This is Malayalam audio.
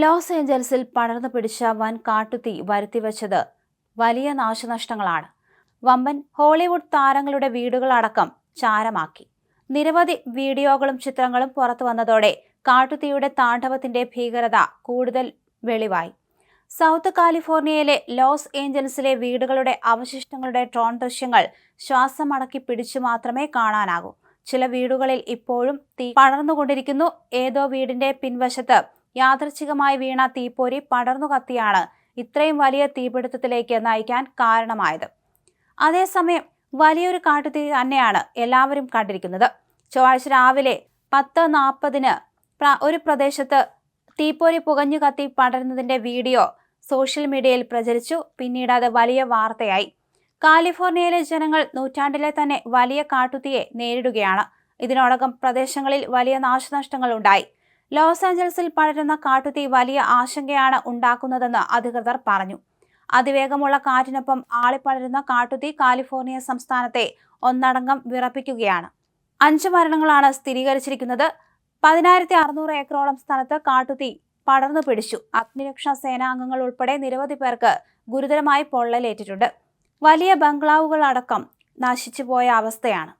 ലോസ് ഏഞ്ചൽസിൽ പടർന്നു പിടിച്ച വൻ കാട്ടുതീ വരുത്തിവെച്ചത് വലിയ നാശനഷ്ടങ്ങളാണ്. വമ്പൻ ഹോളിവുഡ് താരങ്ങളുടെ വീടുകളടക്കം ചാരമാക്കി. നിരവധി വീഡിയോകളും ചിത്രങ്ങളും പുറത്തു വന്നതോടെ കാട്ടുതീയുടെ താണ്ഡവത്തിന്റെ ഭീകരത കൂടുതൽ വെളിവായി. സൗത്ത് കാലിഫോർണിയയിലെ ലോസ് ഏഞ്ചൽസിലെ വീടുകളുടെ അവശിഷ്ടങ്ങളുടെ ട്രോൺ ദൃശ്യങ്ങൾ ശ്വാസമടക്കി പിടിച്ചു മാത്രമേ കാണാനാകൂ. ചില വീടുകളിൽ ഇപ്പോഴും തീ പടർന്നുകൊണ്ടിരിക്കുന്നു. ഏതോ വീടിന്റെ പിൻവശത്ത് യാദർച്ഛികമായി വീണ തീപ്പൊരി പടർന്നു കത്തിയാണ് ഇത്രയും വലിയ തീപിടുത്തത്തിലേക്ക് നയിക്കാൻ കാരണമായത്. അതേസമയം വലിയൊരു കാട്ടുതീ തന്നെയാണ് എല്ലാവരും കണ്ടിരിക്കുന്നത്. ചൊവ്വാഴ്ച രാവിലെ പത്ത് നാൽപ്പതിന് ഒരു പ്രദേശത്ത് തീപ്പൊരി പുകഞ്ഞു കത്തി പടരുന്നതിന്റെ വീഡിയോ സോഷ്യൽ മീഡിയയിൽ പ്രചരിച്ചു. പിന്നീട് അത് വലിയ വാർത്തയായി. കാലിഫോർണിയയിലെ ജനങ്ങൾ നൂറ്റാണ്ടിലെ തന്നെ വലിയ കാട്ടുതീയെ നേരിടുകയാണ്. ഇതിനോടകം പ്രദേശങ്ങളിൽ വലിയ നാശനഷ്ടങ്ങൾ ഉണ്ടായി ലോസ് ആഞ്ചൽസിൽ പടരുന്ന കാട്ടുതീ വലിയ ആശങ്കയാണ് ഉണ്ടാക്കുന്നതെന്ന് അധികൃതർ പറഞ്ഞു. അതിവേഗമുള്ള കാറ്റിനൊപ്പം ആളിപ്പടരുന്ന കാട്ടുതീ കാലിഫോർണിയ സംസ്ഥാനത്തെ ഒന്നടങ്കം വിറപ്പിക്കുകയാണ്. അഞ്ച് മരണങ്ങളാണ് സ്ഥിരീകരിച്ചിരിക്കുന്നത്. പതിനായിരത്തി അറുന്നൂറ് ഏക്കറോളം സ്ഥലത്ത് കാട്ടുതീ പടർന്നു പിടിച്ചു. അഗ്നിരക്ഷാ സേനാംഗങ്ങൾ ഉൾപ്പെടെ നിരവധി പേർക്ക് ഗുരുതരമായി പൊള്ളലേറ്റിട്ടുണ്ട്. വലിയ ബംഗ്ലാവുകളടക്കം നശിച്ചുപോയ അവസ്ഥയാണ്.